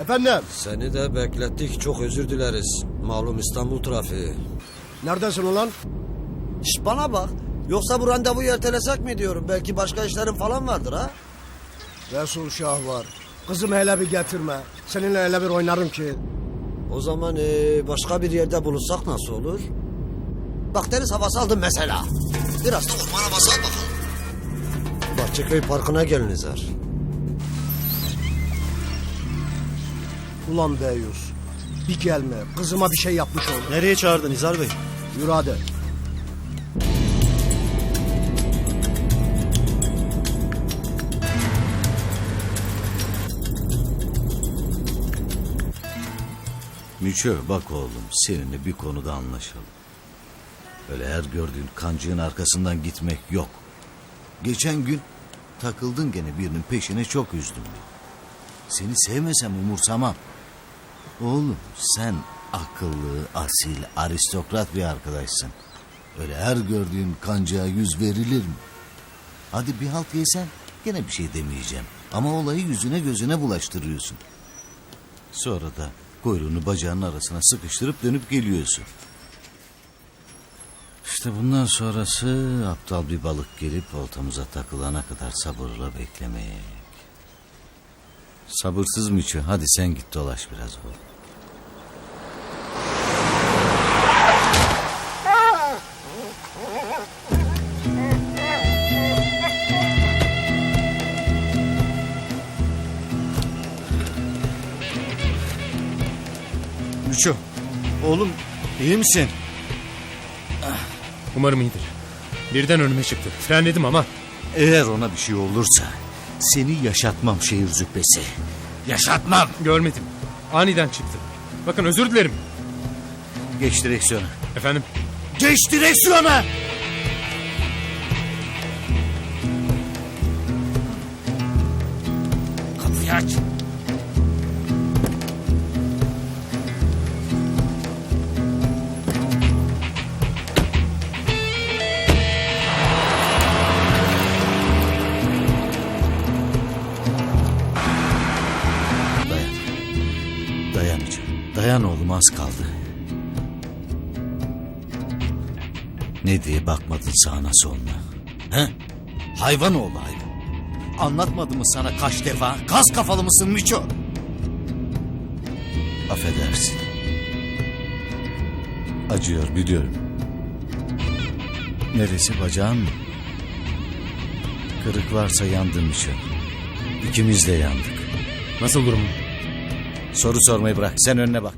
Efendim, Seni de beklettik çok özür dileriz. Malum İstanbul trafiği. neredesin ulan? Şş bana bak. Yoksa bu randevuyu ertelesek mi diyorum. Belki başka işlerin falan vardır ha. Resul Şah var. Kızımı hele bir getirme. Seninle hele bir oynarım ki. O zaman ee, başka bir yerde buluşsak nasıl olur? Bak deniz havası aldım mesela. Biraz da orman havası al bakalım. Bahçeköy Parkı'na gelin İzer. Ulan Deyus. Bir gelme. Kızıma bir şey yapmış ol. Nereye çağırdın İzar Bey? Yürü hadi. Müçö bak oğlum seninle bir konuda anlaşalım. Öyle her gördüğün kancığın arkasından gitmek yok. Geçen gün takıldın gene birinin peşine çok üzdüm beni. Seni sevmesem umursamam. Oğlum sen akıllı, asil, aristokrat bir arkadaşsın. Öyle her gördüğün kancığa yüz verilir mi? Hadi bir halt yesen gene bir şey demeyeceğim. Ama olayı yüzüne gözüne bulaştırıyorsun. Sonra da kuyruğunu bacağının arasına sıkıştırıp dönüp geliyorsun. İşte bundan sonrası aptal bir balık gelip oltamıza takılana kadar sabırla beklemek. Sabırsız Müçü hadi sen git dolaş biraz oğlum. Müço. Oğlum iyi misin? Umarım iyidir. Birden önüme çıktı. Frenledim ama Eğer ona bir şey olursa seni yaşatmam şehir züppesi. Yaşatmam. görmedim. Aniden çıktı. Bakın özür dilerim. Geç direksiyona. Efendim Geç direksiyona. Kapıyı aç. Dayan. Dayan oğlum az kaldı. Ne diye bakmadın sağına soluna? He? Hayvan oğlu hayvan. Anlatmadı mı sana kaç defa? Kas kafalı mısın Miço? Affedersin. Acıyor biliyorum. Neresi bacağın mı? Kırık varsa yandım Miço. İkimiz de yandık. nasıl durumun? Soru sormayı bırak sen önüne bak.